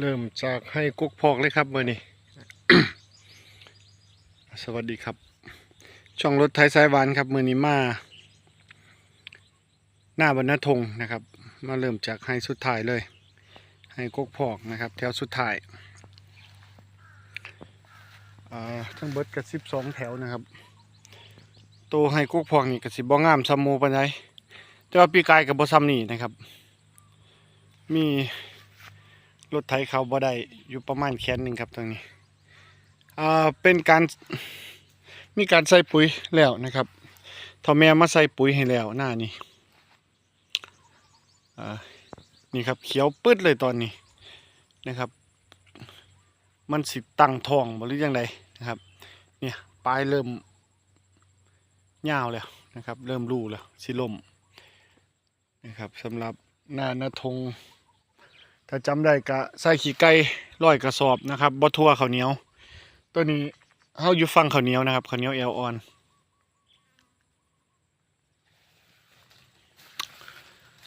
เริ่มจากให้กุ๊กพอกเลยครับเมื่อนี้ สวัสดีครับ ช่องรถไทยสายวานครับเมื่อนี้มา หน้าบรรณทงนะครับ มาเริ่มจากให้สุดท้ายเลย ให้กุ๊กพอกนะครับ แถวสุดท้ายอ่าทั้งเบิร์ดกับสิบสองแถวนะครับ ตัวให้กุ๊กพอกนี่กับสิบ่งงามซัมโมปันไดแต่ว่าปีกายกับบ่ซ้ำนี่นะครับ มี รถไถเขาบ่ได้อยู่ประมาณแขนหนึ่งครับตรงนี้อ่าเป็นการมีการใส่ปุ๋ยแล้วนะครับทอแม่มาใส่ปุ๋ยให้แล้วหน้านี้อ่านี่ครับเขียวปื้ดเลยตอนนี้นะครับ มันสิตั้งทองหรือยังไงนะครับ เนี่ยปลายเริ่มยาวแล้วนะครับ เริ่มรูแล้วสิลมนะครับสำหรับหน้านาทง ถ้าจำได้ก็ใส่ขี้ไก่ร้อยกระสอบนะครับบ่ทั่วข้าวเหนียว ตัวนี้เฮาอยู่ฟังข้าวเหนียวนะครับข้าวเหนียวแอลออน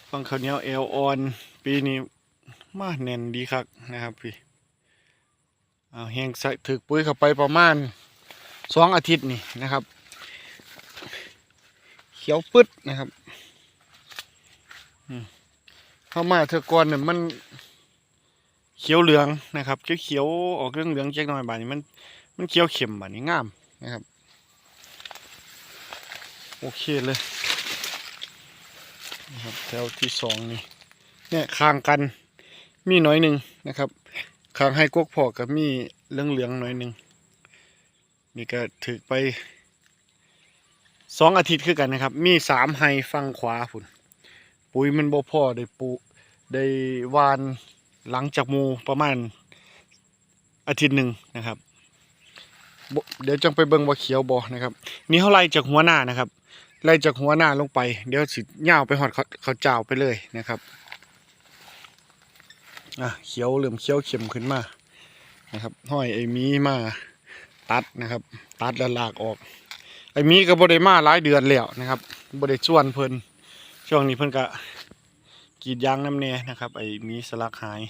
ฟังข้าวเหนียวแอลออน ปีนี้มาแน่นดีครับนะครับพี่เอาแหงใส่ถึกปุ๋ยเข้าไปประมาณสองอาทิตย์นี่นะครับ เขียวปึ๊ดนะครับเข้ามาเธอก่อนเนี่ยมัน เขียวเหลืองนะครับเขียวเขียวๆออกเรื่องเหลืองๆจักหน่อยบาดนี้มันมันเขียวเข็มบาดนี้งามนะครับ โอเคเลยนะครับแถวที่สองนี่เนี่ยคางกันมีหน่อยหนึ่งนะครับคางให้กกพอกับมีเหลืองเหลืองหน่อยหนึ่งนี่ก็ถือไปสองอาทิตย์คือกันนะครับ มีสามไฮฟังขวาฝุ่นปุ๋ยมันบ่พอได้ปูได้วาน หลังจากมูประมาณอาทิตย์หนึ่งนะครับ เดี๋ยวจังไปเบิ่งว่าเขียวบ่นะครับ นี่เขาไล่จากหัวหน้านะครับ ไล่จากหัวหน้าลงไป เดี๋ยวสิย่าวไปหอดเขาเขาเจ้าไปเลยนะครับอะเขียวเหลื่อมเขียวเข็มขึ้นมานะครับห้อยไอ้มีมาตัดนะครับ ตัดแล้วลากออก ไอ้มีก็บ่ได้มาหลายเดือนแล้วนะครับบ่ได้ชวนเพิ่นช่วงนี้เพิ่นก็ กีดยางน้ำแน่นะครับ ไอ้มีสลักหาย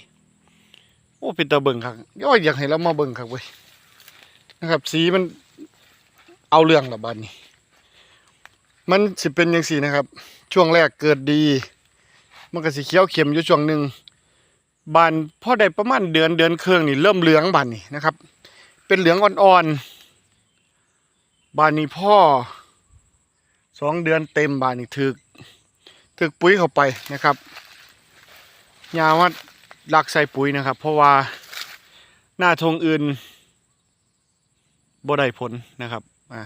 โอ้เป็นตาเบิ่งครับย่อยอยากให้เรามาเบิ่งครับเว้ยนะครับ สีมันเอาเรื่องละบัดนี้ มันสิเป็นยังสีนะครับ ช่วงแรกเกิดดี มันก็สิเขียวเข็มอยู่ช่วงหนึ่งบานพ่อได้ประมาณเดือนเดือนเครึ่องนี่เริ่มเหลืองบานนี่นะครับ เป็นเหลืองอ่อนๆบานนี้พ่อสองเดือนเต็มบานนี่ถึกถึกปุ๋ยเข้าไปนะครับ ยาว่าลักใส่ปุ๋ยนะครับ เพราะว่าหน้าทงอื่นบ่ได้ผลนะครับอ่า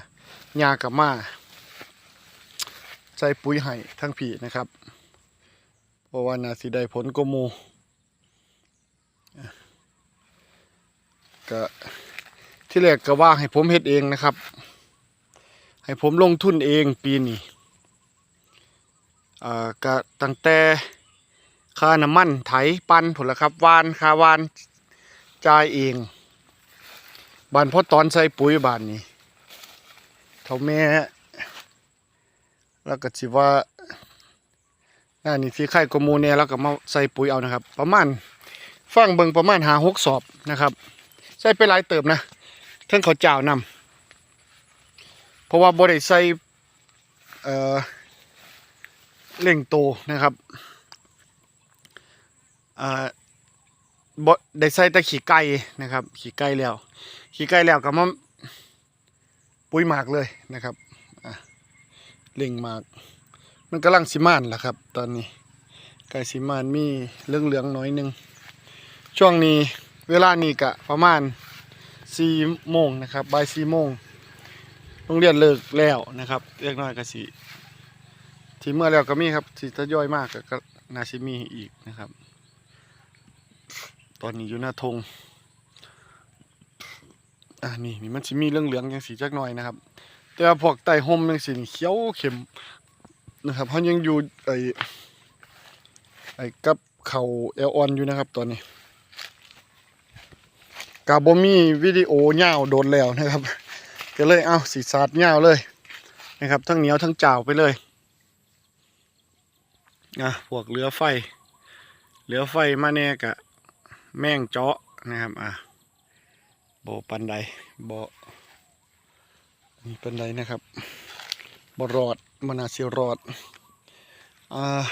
ยากับมาใส่ปุ๋ยให้ทั้งผีนะครับ เพราะว่านาสิได้ผลก็มูก็ที่แรกก็ว่าให้ผมเฮ็ดเองนะครับ ให้ผมลงทุนเองปีนี้อ่อก็ตั้งแต่ ค่าน้ำมันไถปันผลละครับวานคาวานจ่ายเองบานพอตอนใส่ปุ๋ยบานนี้เท่าแม่แล้วก็สิว่าน่านี่ที่ไข่กมูเนี่ยแล้วก็มาใส่ปุ๋ยเอานะครับ ประมาณฟังเบิงประมาณหาหกสอบนะครับ ใส่ไปหลายเติบนะเท่งเขาเจ้านำเพราะว่าบ่ได้ใส่เอ่อเร่งโตนะครับ อ่าบได้ใส่แต่ขี้ไก่นะครับ ขี้ไก่แล้ว ขี้ไก่แล้วก็มาปุ๋ยหมากเลยนะครับอะเร่งหมาก มันกำลังสิมานแหละครับ ตอนนี้ไก่สิมานมีเหลืองเหลืองน้อยหนึง ช่วงนี้เวลานี้กะประมาณสี่โมงนะครับบ่ายสี่โมงโรงเรียนเลิกแล้วนะครับเล็กน้อยก็สิที่เมื่อแล้วก็มีครับที่ทยอยมากก็ก็นาชิมีอีกนะครับ ตอนนี้อยู่หน้าธงอ่านี่นี่มันสิมีเรื่องเหลืองย่างสีจักหน่อยนะครับ แต่ว่าพวกไต่ห่มยังสีเขียวเข้มนะครับเขายังอยู่ไอ้ไอ้กับเขาเอลออนอยู่นะครับ ตอนนี้กาบมีวิดีโอเงาวโดนแล้วนะครับ ก็เลยเอาสีสาดเงาวเลยนะครับ ทั้งเหนียวทั้งจ่าวไปเลยอะพวกเรือไฟเรือไฟมาแน่กะ แม่งเจาะนะครับอะโบปันไดโบนี่ปันไดนะครับบรอดมนาเสียรอดอ่า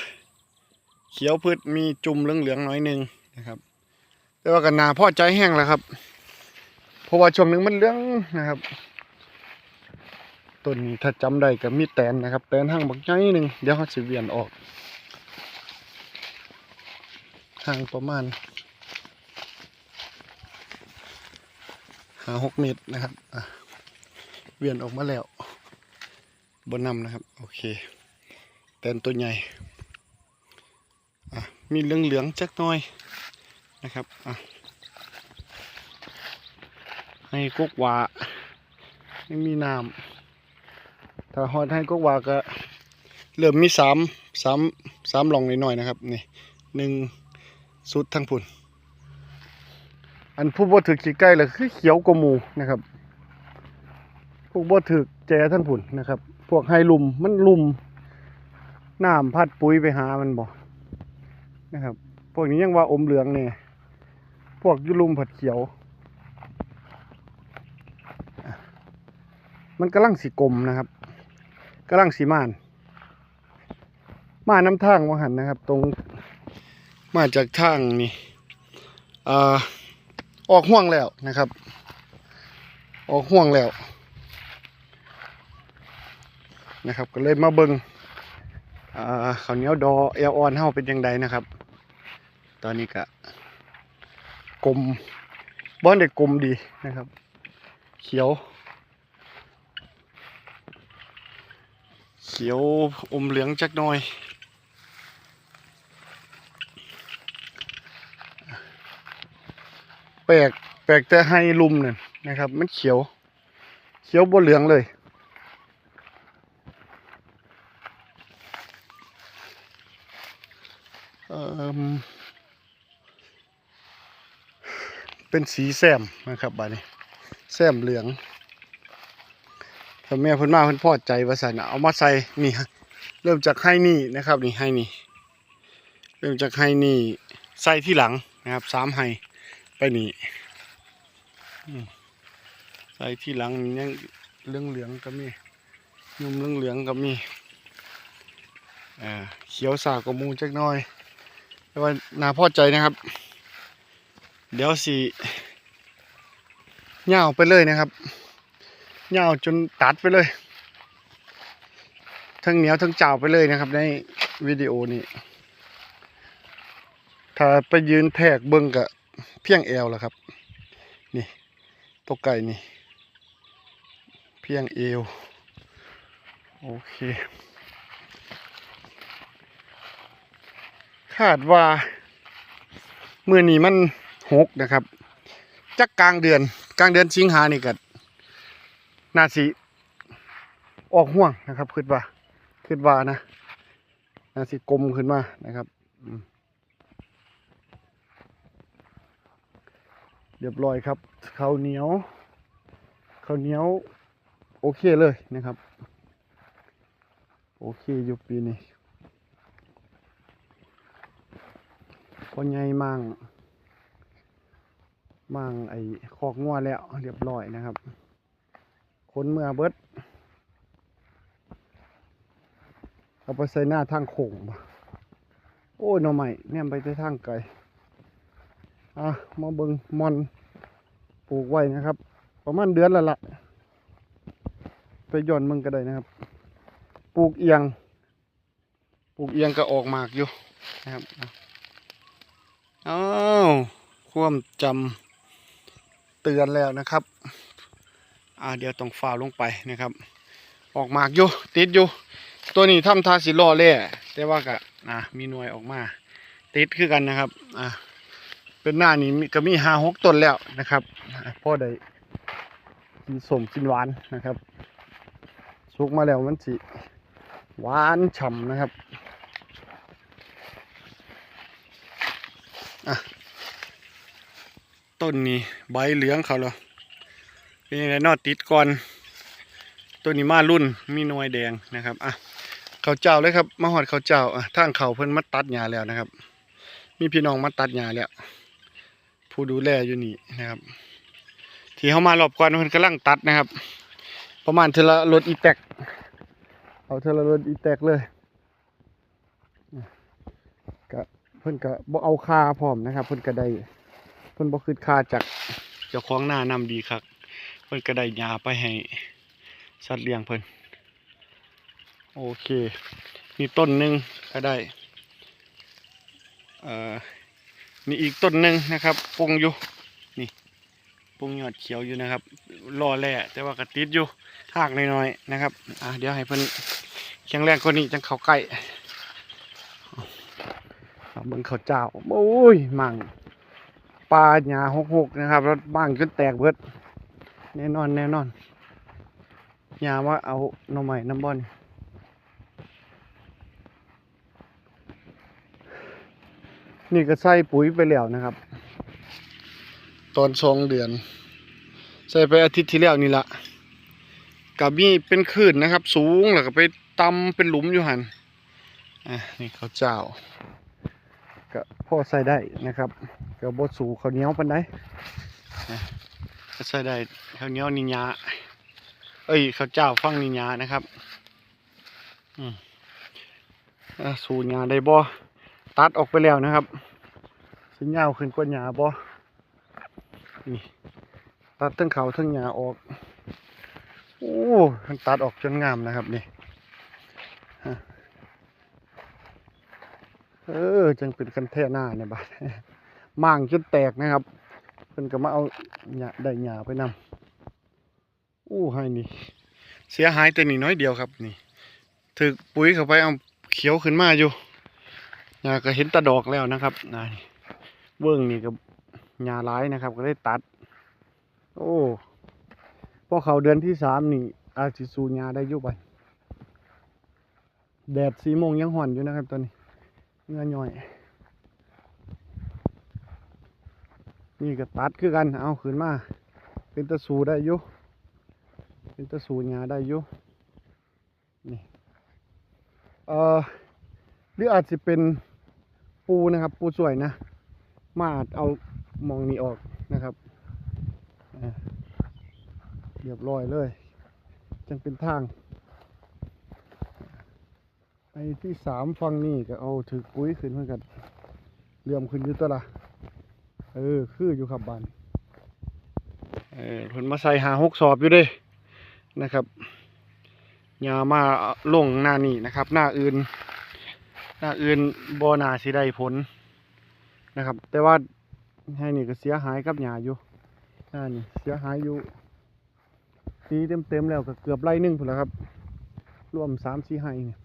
เขียวพืชมีจุ่มเหลืองๆหน้อยหนึ่งนะครับ แต่ว่ากันนาพ่อใจแห้งแล้วครับ เพราะว่าช่วงหนึ่งมันเหลืองนะครับต้นนี้ถ้าจำได้ก็มีแตนนะครับ แตนห่างบักใหญ่หนึ่งเดี๋ยวเขาสิเวียนออก ห่างประมาณ หาหกเมตรนะครับเวียนออกมาแล้วบนนำนะครับ โอเคแตนตัวใหญ่อะมีเหลืองจักน่อยนะครับให้กกวาไม่มีน้ำถ้าฮอดให้กกวาก็เริ่มมีสามสามสามหลองหน่อยๆนะครับนี่หนึ่งสุดทั้งพุ่น อันผู้บ่ถือขี้ใกล้เลยคือเขียวกว่าหมูนะครับ พวกบ่ถือแจทั้งพุ่นนะครับ พวกไฮลุมมันลุมน้ำพัดปุ๋ยไปหามันบ่นะครับ พวกนี้ยังว่าอมเหลืองเนี่ยพวกยุลุมผัดเขียว มันกำลังสีกลมนะครับกำลังสีม่าน มาน้ำทางว่าหันนะครับ ตรงมาจากทางนี่อ่า ออกห่วงแล้วนะครับ ออกห่วงแล้ว นะครับ ก็เลยมาเบิงอ่าข้าวเหนียวดอเอลออนเฮาเป็นยังไงนะครับ ตอนนี้ก็กลมบ้อนเด็กกลมดีนะครับ เขียว เขียวอมเหลืองจักหน่อย ปลกแปลกแต่ให้ลุมเนี่ยนะครับ มันเขียว เขียวบนเหลืองเลยเอ่มเป็นสีแซมนะครับบานี้แซมเหลืองถ้าแม่พ่นมาพ่นพอใจว่าซั่นะเอามาใส่นี่ฮะเริ่มจากให้นี่นะครับนี่ให้นี่ เริ่มจากให้นี่ใส่ที่หลังนะครับสามให้ ไปนี่ใส่ที่หลังนี่ยังเหลืองเหลืองก็มีนุ่มเหลืองเหลืองก็มีอ่เขียวสากกมูจักน่อยแต่ว่าน่าพอใจนะครับ เดี๋ยวสิเหย่าไปเลยนะครับยาจนตัดไปเลย ทั้งเหนียวทั้งเจ้าไปเลยนะครับ ในวิดีโอนี้ ถ้าไปยืนแทกเบิ้งกับ เพียงเอวแล้วครับ นี่ตัวไก่นี่ เพียงเอว โอเค คาดว่าเมื่อนี้มันหกนะครับ จักกลางเดือน กลางเดือนสิงหานี่กัน่าสิออกห่วงนะครับคิดว่าคิดว่านะนาสิกลมขึ้นมานะครับ อืม เรียบร้อยครับข้าวเหนียวข้าวเหนียวโอเคเลยนะครับ โอเคอยู่ปีนี้พอใหญ่มั่งมั่งไอ้คอกงัวแล้ว เรียบร้อยนะครับคนเมื่อเบิดเอาไปใส่หน้าทางโค้งโอ้ยหน่อใหม่เนี่ยไปที่ทางไกล อะมาเบิงมอนปลูกไว้นะครับ ประมาณเดือนละละไปย่อนมึงก็ได้นะครับ ปลูกเอียง ปลูกเอียงก็ออกหมากอยู่นะครับอ้าวความจำเตือนแล้วนะครับอ่าเดี๋ยวต้องฝ่าลงไปนะครับ ออกหมากอยู่ติดอยู่ ตัวนี้ทำทาสิล่อเล่แต่ว่าก็อ่ามีหน่วยออกมา ติดคือกันนะครับ อ่า เป็นหน้านี้มีก็มีห้าหกต้นแล้วนะครับพ่อได้กินสมกินหวานนะครับสุกมาแล้วมันสิหวานฉ่ำนะครับต้นนี้ใบเหลืองเขาแล้วเป็นยังไงนอติดก่อนตัวนี้มารุ่นมีนวยแดงนะครับอะเขาเจ้าเลยครับมาหอดเขาเจ้าอะทางเขาเพิ่นมาตัดหญ้าแล้วนะครับ มีพี่น้องมาตัดหญ้าแล้ว ผู้ดูแลอยู่นี่นะครับ ที่เขามารอบก่อนเพิ่นกำลังตัดนะครับ ประมาณเทละรถอีแตกเอาเทละรถอีแตกเลยก็เพิ่นก็บ่เอาคาพร้อมนะครับ เพิ่นก็ได้เพิ่นบ่คืดคาจากเจ้าของหน้านำดีครับเพิ่นก็ได้ยาไปให้สัตว์เลี้ยงเพิ่นโอเคมีต้นหนึ่งก็ได้เอ่อ มีอีกต้นหนึ่งนะครับปงอยู่นี่ปงยอดเขียวอยู่นะครับรอแล่แต่ว่ากระติดอยู่หากน้อยๆนะครับอะเดี๋ยวให้เพิ่นแข็งแรงกว่านี้จังเขาใกล้เอาเบิ่งข้าเจ้าโอ้ยมั่งปลาหญ้าหกๆนะครับแล้วบ้างจนแตกเบิดแน่นอนแน่นอนหญ้าว่าเอาหน่อไม้น้ำบ่อน นี่ก็ใส่ปุ๋ยไปแล้วนะครับ ตอนสองเดือน ใส่ไปอาทิตย์ที่แล้วนี่ละกับมีเป็นคลื่นนะครับ สูงแล้วก็ไปตำเป็นหลุมอยู่หันอะนี่เขาเจ้าก็พ่อใส่ได้นะครับก็บดสูข้าเนี้ยวปันไดก็ใส่ได้ข้าเนี้ยวนิยาเอ้ยเขาเจ้าฟังนิยานะครับ อืมอะสูญาได้บ่ ตัดออกไปแล้วนะครับสิยาวขึ้นกว่าหญ้าบ่นี่ตัดทั้งเขาทั้งหญ้าออก โอ้มันตัดออกจนงามนะครับนี่เออจังเป็นกันแท่หน้าเนี่ยบาดม่างจนแตกนะครับเพิ่นก็มาเอาหญ้าได้หญ้าไปนำโอ้ให้นี่ เสียหายแต่นี่น้อยเดียวครับนี่ ถึกปุ๋ยเข้าไปเอาเขียวขึ้นมาอยู่ ยาก็เห็นตะดอกแล้วนะครับนานี่เบื้องนี่ก็ยาร้ายนะครับ ก็ได้ตัด โอ้พอเขาเดือนที่สามนี่ อาจสิสูญาได้ยุบันแดดสีโมงยังห่อนอยู่นะครับตอนนี้เงือหน่อย นี่ก็ตัดคือกัน เอาขึ้นมา เป็นตะสูได้ยู่เป็นตะสูญาได้ยู่นี่เอ่อหรืออาจจะเป็น ปูนะครับ ปูสวยนะ มาอาจเอามองนี้ออกนะครับเรียบร้อยเลย จังเป็นทางไอ้ที่สามฟังนี่ก็เอาถือปุ๋ยขึ้นเหมือนกันเหลื่อมขึ้นอยู่ตัวละเออ คืออยู่ครับบานเออเพิ่นมาใส่หาหกสอบอยู่ด้วยนะครับยามาลงหน้านี่นะครับ หน้าอื่น หน้าอื่นบ่นาสิได้ผลนะครับ แต่ว่าให้นี่ก็เสียหายกับหญ้าอยู่หน้านี่เสียหายอยู่ตีเต็มๆแล้วก็เกือบไร่หนึงพุ่นแล้วครับ รวมสามสี่ไร่เนี่ย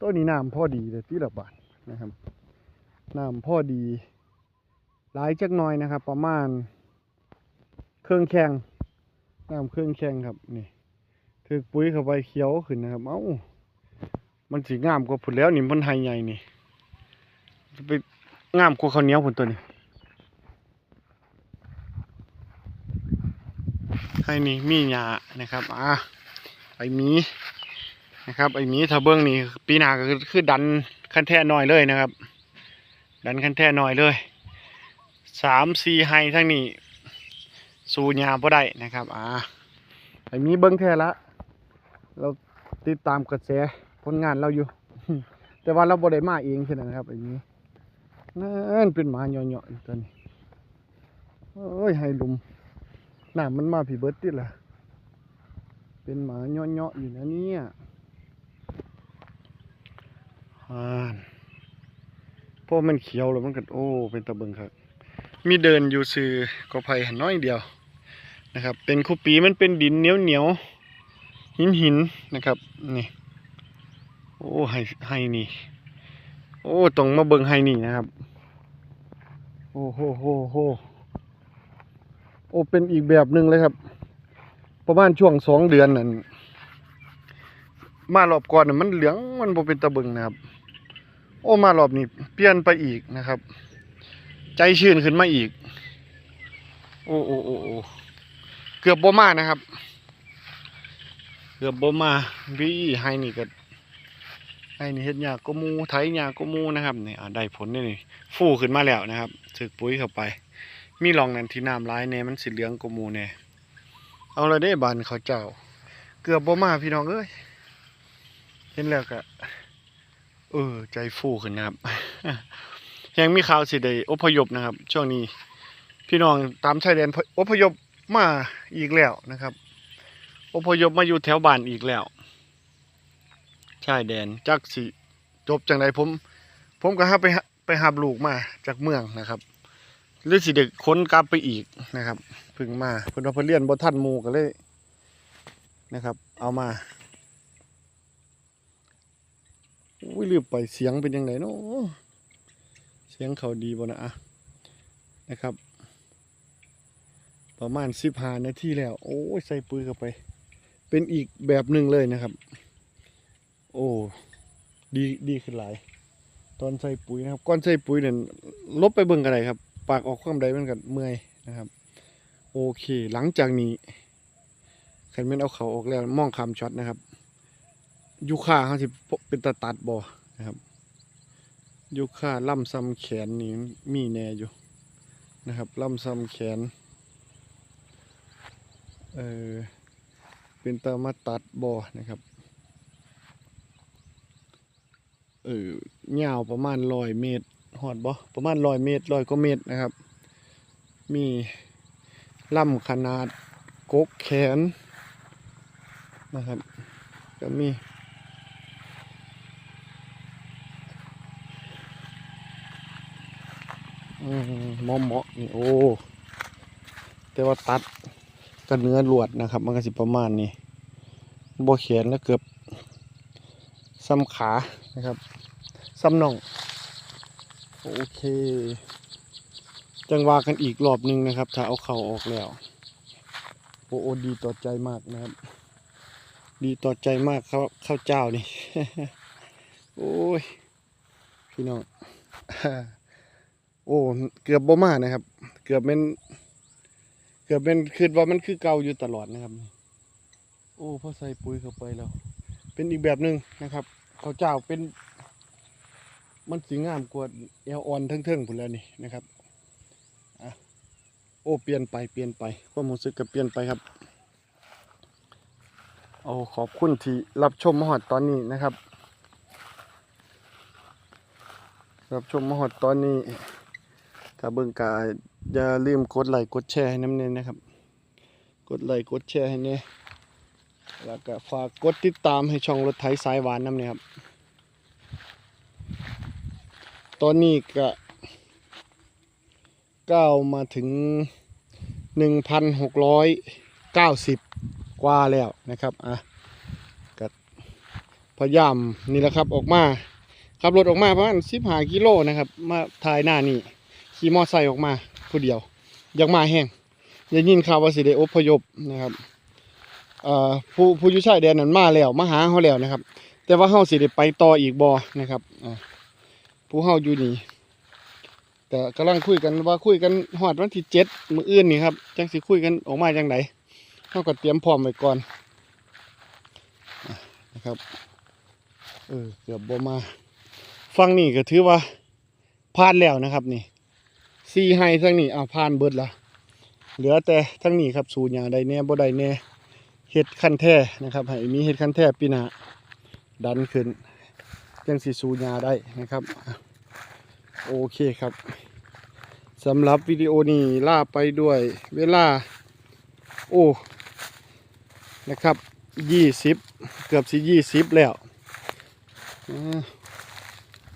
ต้นนี้น้ำพอดีเลยที่ละบาทนะครับน้ำพอดีหลายจักหน่อยนะครับ ประมาณเครื่องแข็งน้ำเครื่องแข็งครับนี่ถือปุ๋ยเข้าไปเขียวขึ้นนะครับ เอ้า มันสีงามกว่าผุนแล้วนี่มันไฮใหญ่นี่จะไปงามกว่าข้าวเหนียวผุนตัวนี้ไฮนี่มีหญ้านะครับอะไอมีนะครับไอมีถ้าเบิ้งนี่ปีหน้าก็คือดันขั้นแท่น้อยเลยนะครับ ดันขั้นแท่น้อยเลยสามสี่ไฮทั้งนี้สูญ้าบ่ได้นะครับ อ่าไอมีเบิ้งแท่ละเราติดตามกระแส ผลงานเราอยู่ แต่ว่าเราบ่ได้มาเองใช่ไหมครับอันนี้นั่นเป็นหมาเหยาะๆอีกตัวนี้โอ้ยให้ลุมน้ามันมาผีเบิดติดละเป็นหมาเหยาะๆอยู่นะเนี่ยอ่านพวกมันเขียวแล้วมันก็โอ้ เป็นตะเบิงครับ มีเดินอยู่ซื้อก็ไผ่หันน้อยเดียวนะครับ เป็นคูปีมันเป็นดินเหนียวเหนียวหินหินนะครับนี่ โอ้ไฮไฮนี่ โอ้ตรงมาเบิงไฮนี่นะครับ โอ้โหโหโหโอ้เป็นอีกแบบหนึ่งเลยครับ ประมาณช่วงสองเดือนนั่นมารอบก่อนน่ะมันเหลืองมันบ่เป็นตะเบิงนะครับ โอ้มารอบนี้เปลี่ยนไปอีกนะครับ ใจชื้นขึ้นมาอีก โอ้โอ้โอ้โอ้เกือบบ่มานะครับ เกือบบ่มาวีไฮนี่ก็ ไอ้นี่เฮ็ดหญ้าก็มูไถหญ้าก็มูนะครับนี่ได้ผลนี่นี่ฟูขึ้นมาแล้วนะครับถึกปุ๋ยเข้าไป มีรองนั้นที่น้ำร้ายแน่มันสิเหลืองก็มูแน่เอาละเด้บานเขาเจ้า เกือบบ่มาพี่น้องเอ้ยเห็นแล้วก็เออใจฟูขึ้นนะครับยังมีข่าวสิได้อพยพนะครับ ช่วงนี้พี่น้องตามชายแดนอพยพมาอีกแล้วนะครับ อพยพมาอยู่แถวบ้านอีกแล้ว ชายแดนจักสิจบจังไดผม ผมก็หาไปไปหาลูกมาจากเมืองนะครับหรือสิเด็กค้นกลับไปอีกนะครับพึ่งมาเพิ่นว่าเพิ่นเรียนบ่ทันหมู่ก็เลยนะครับ เอามาอุ้ยลืมไปเสียงเป็นยังไงเนาะเสียงเขาดีบ่นะอะนะครับ ประมาณสิบห้านาทีแล้ว โอ้ยใส่ปุ๋ยเข้าไป เป็นอีกแบบหนึ่งเลยนะครับ โอ้ดีดีขึ้นหลาย ตอนใส่ปุ๋ยนะครับก่อนใส่ปุ๋ยเนี่ยลบไปเบิ่งกันไดครับ ปากออกความใดมันก็เมื่อยนะครับ โอเค หลังจากนี้ขันแม่นเอาเขาออกแล้วมองคำช็อตนะครับยูคาเขาสิเป็นตาตัดบ่นะครับยูคาล่ำซ้ำแขนนี่มีแน่อยู่นะครับล่ำซ้ำแขนเออเป็นตามาตัดบ่นะครับ เออยาวประมาณร้อยเมตรหอดบ่ประมาณร้อยเมตรร้อยกว่าเมตรนะครับ มีล่ำขนาดกกแขนนะครับก็มีมอมหมอมๆนี่โอ้แต่ว่าตัดก็เนื้อลวดนะครับ มันก็สิประมาณนี้บ่แขนแล้วเกือบ ซ้ำขานะครับซ้ำน่อง โอเค จังวากันอีกรอบหนึ่งนะครับ ถ้าเอาเข่าออกแล้วโอ้โอดีต่อใจมากนะครับ ดีต่อใจมากเขาข้าวเจ้านี่ โอ้ย พี่น้องโอ้ เกือบบ่มานะครับ เกือบเป็นเกือบเป็นคิดว่ามันคือเก่าอยู่ตลอดนะครับ โอ้พอใส่ปุ๋ยเข้าไปแล้ว เป็นอีกแบบหนึ่งนะครับ ข้าวเจ้าเป็นมันสีงามกว่าเอลออนเทิงๆผุนแล้วนี่นะครับอะโอ้เปลี่ยนไปเปลี่ยนไปความรู้สึกก็เปลี่ยนไปครับโอ้ขอบคุณที่รับชมมหอดตอนนี้นะครับ รับชมมหอดตอนนี้ ถ้าเบิ่งกาอย่าลืมกดไลค์กดแชร์ให้น้ำเน้นนะครับ กดไลค์กดแชร์ให้เน่ แล้วก็ฝากกดติดตามให้ช่องรถไถสายหวานน้ำเนี่ยครับ ตอนนี้ก็ก้าวมาถึงหนึ่งพันหกร้อยเก้าสิบกว่าแล้วนะครับอะก็พยายามนี่แหละครับออกมาขับรถออกมาประมาณสิบห้ากิโลนะครับ มาถ่ายหน้านี่ขี่มอไซค์ออกมาผู้เดียว อยังมาแห้งอยังยินข่าวว่าสิได้อพยพนะครับ เอ่อผู้ผู้ยุชายแดนนั้นมาแล้วมาหาเขาแล้วนะครับ แต่ว่าเขาสิได้ไปต่ออีกบอนะครับผู้เฮาอยู่นี่แต่กำลังคุยกันว่าคุยกันฮอดวันที่เจ็ดมืออื่นนี่ครับจังสิคุยกันออกมาจังไดเฮาก็เตรียมพร้อมไว้ก่อนนะครับเออเกือบบ่มาฟังนี่ก็ถือว่าผ่านแล้วนะครับนี่ซีไฮทั้งนี้อ่าผ่านเบิดละเหลือแต่ทั้งนี้ครับสูญญาใดแน่บ่ได้แน่ เฮ็ดคันแท้นะครับให้มีเฮ็ดคันแท้ปีหน้าดันขึ้นยังสีสูญาได้นะครับ โอเคครับสำหรับวิดีโอนี้ล่าไปด้วยเวลา โอ้ นะครับยี่สิบเกือบสิยี่สิบแล้ว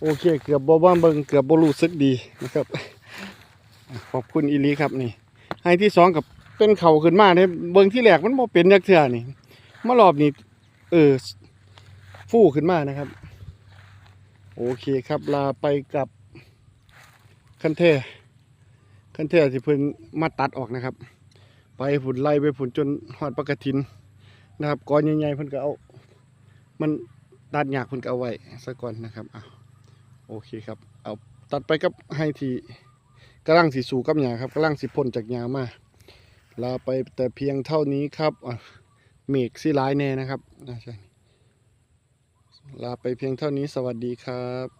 โอเค เกือบบ่บ้าเบิงเกือบบ่รู้สึกดีนะครับ ขอบคุณอีลีครับนี่ให้ที่สองกับ เป็นเข่าขึ้นมาเนี่ยเบิงที่แรกมันบ่เป็นยักเทื่อนี่มารอบนี้เออฟู่ขึ้นมานะครับ โอเคครับลาไปกับคันเท่คันเทที่เพิ่นมาตัดออกนะครับ ไปผุนไล่ไปผุนจนหอดปากกทินนะครับก้อนใหญ่ๆเพิ่นก็เอา มันตัดหยากเพิ่นก็เอาไว้ซะก่อนนะครับอะโอเคครับ เอาตัดไปกับให้ทีกำลังสีสูกับหยาครับกำลังสิพ่นจากหยามา ลาไปแต่เพียงเท่านี้ครับอะเมฆสิหลายแน่นะครับอะใช่ลาไปเพียงเท่านี้สวัสดีครับ